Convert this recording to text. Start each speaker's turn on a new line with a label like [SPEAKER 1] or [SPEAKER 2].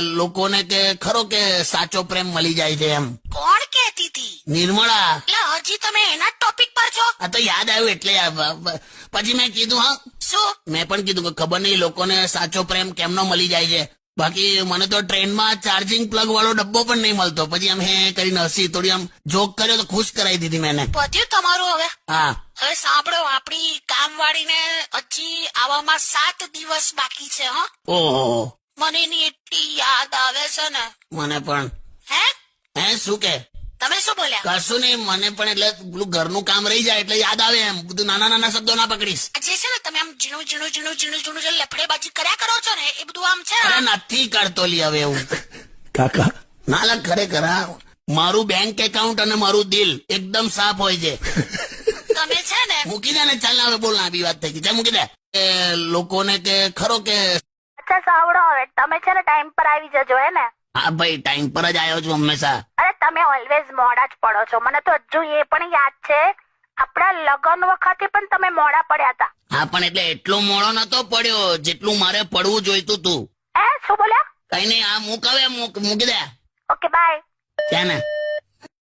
[SPEAKER 1] લોકોને કે ખરો કે સાચો પ્રેમ મળી જાય છે એમ.
[SPEAKER 2] કોણ કહેતી હતી
[SPEAKER 1] નિર્મળા.
[SPEAKER 2] એટલે હજી તમે એના ટોપિક પર છો?
[SPEAKER 1] આ તો યાદ આવ્યું એટલે પછી મેં કીધું હા.
[SPEAKER 2] શું?
[SPEAKER 1] મેં પણ કીધું કે ખબર નહીં લોકોને સાચો પ્રેમ કેમનો મળી જાય છે. બાકી મને તો ટ્રેનમાં ચાર્જિંગ પ્લગ વાળો ડબ્બો પણ નહીં મળતો. પછી આમ હે કરીને હસી થોડી આમ જોક કર્યો તો ખુશ કરાવી દીધી મેં એને.
[SPEAKER 2] પત્યું તમારું હવે?
[SPEAKER 1] હા.
[SPEAKER 2] હવે સાંભળો આપણી કામવાળીને હજી આવવામાં સાત દિવસ બાકી છે હા.
[SPEAKER 1] ઓહો.
[SPEAKER 2] મને એની યાદ આવે છે ને?
[SPEAKER 1] મને પણ.
[SPEAKER 2] હે?
[SPEAKER 1] હે શું કે?
[SPEAKER 2] તમે શું બોલ્યા?
[SPEAKER 1] કશું નહીં મને પણ એટલે પેલું ઘરનું કામ રહી જાય એટલે યાદ આવે એમ. બધું નાના નાના શબ્દો ના પકડીશ.
[SPEAKER 2] જે છે ને તમે આમ ઝીણું ઝીણું ઝીણું ઝીણું ઝીણું જે લફડેબાજી કર્યા કરો છો ને એ બધું આમ છે?
[SPEAKER 1] અરે નથી કરતો લી હવે એવું.
[SPEAKER 3] કાકા.
[SPEAKER 1] ના લા ખરેખર હા. મારું બેંક એકાઉન્ટ અને મારું દિલ એકદમ સાફ હોય છે.
[SPEAKER 2] તમે છે ને?
[SPEAKER 1] મૂકી દે ને ચાલ ને હવે બોલ લાંબી વાત થઈ ગઈ. ચાલ મૂકી દે. લોકોને કે ખરો કે
[SPEAKER 4] અચ્છા સાંભળો હવે. તમે છે ને ટાઈમ પર આવી જજો હે ને?
[SPEAKER 1] હા ભાઈ ટાઈમ પર જ આવ્યો છું હંમેશા.
[SPEAKER 4] અરે તમે ઓલવેઝ મોડા જ પડો છો. મને તો હજુ એ પણ યાદ છે આપણા લગ્ન વખતે પણ તમે મોડા પડ્યા હતા.
[SPEAKER 1] હા પણ એટલે એટલો મોડો નતો પડ્યો જેટલું મારે પડવું જોઈતું તું.
[SPEAKER 4] એ શું બોલ્યા?
[SPEAKER 1] કઈ નહીં આ મૂક હવે મૂક મૂકી દે.
[SPEAKER 4] ઓકે બાય
[SPEAKER 1] ત્યાં ને?